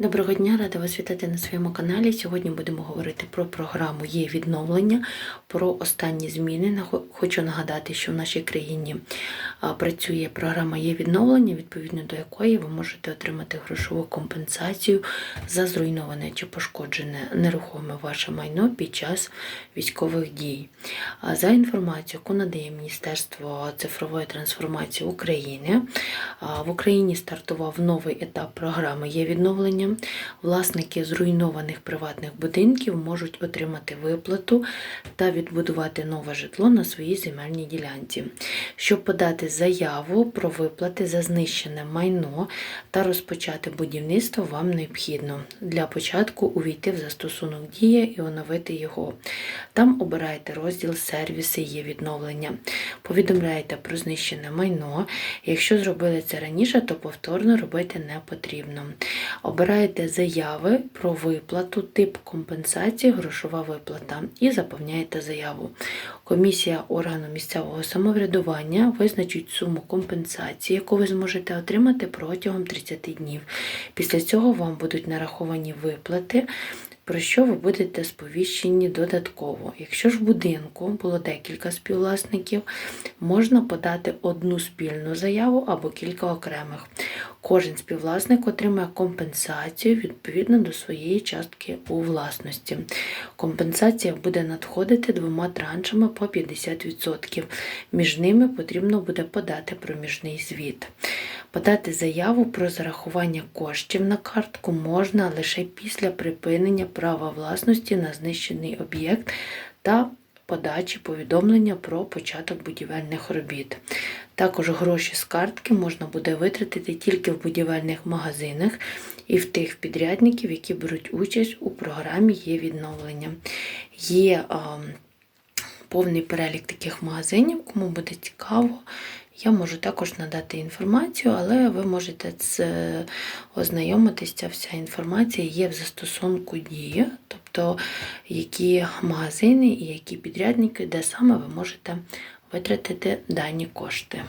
Доброго дня, рада вас вітати на своєму каналі. Сьогодні будемо говорити про програму Є відновлення, про останні зміни. Хочу нагадати, що в нашій країні працює програма Є відновлення, відповідно до якої ви можете отримати грошову компенсацію за зруйноване чи пошкоджене нерухоме ваше майно під час військових дій. За інформацією, яку надає Міністерство цифрової трансформації України, в Україні стартував новий етап програми Є відновлення. Власники зруйнованих приватних будинків можуть отримати виплату та відбудувати нове житло на своїй земельній ділянці. Щоб подати заяву про виплати за знищене майно та розпочати будівництво, вам необхідно для початку увійти в застосунок Дія і оновити його. Там обираєте розділ Сервіси є відновлення. Повідомляєте про знищене майно. Якщо зробили це раніше, то повторно робити не потрібно. Обираєте заяви про виплату, тип компенсації, грошова виплата і заповняєте заяву. Комісія органу місцевого самоврядування визначить суму компенсації, яку ви зможете отримати протягом 30 днів. Після цього вам будуть нараховані виплати. Про що ви будете сповіщені додатково? Якщо ж в будинку було декілька співвласників, можна подати одну спільну заяву або кілька окремих. Кожен співвласник отримає компенсацію відповідно до своєї частки у власності. Компенсація буде надходити двома траншами по 50%. Між ними потрібно буде подати проміжний звіт. Подати заяву про зарахування коштів на картку можна лише після припинення права власності на знищений об'єкт та подачі повідомлення про початок будівельних робіт. Також гроші з картки можна буде витратити тільки в будівельних магазинах і в тих підрядників, які беруть участь у програмі є відновлення. Є а, повний перелік таких магазинів, кому буде цікаво. Я можу також надати інформацію, але ви можете ознайомитися. Вся інформація є в застосунку Дія, тобто які магазини і які підрядники, де саме ви можете витратити дані кошти.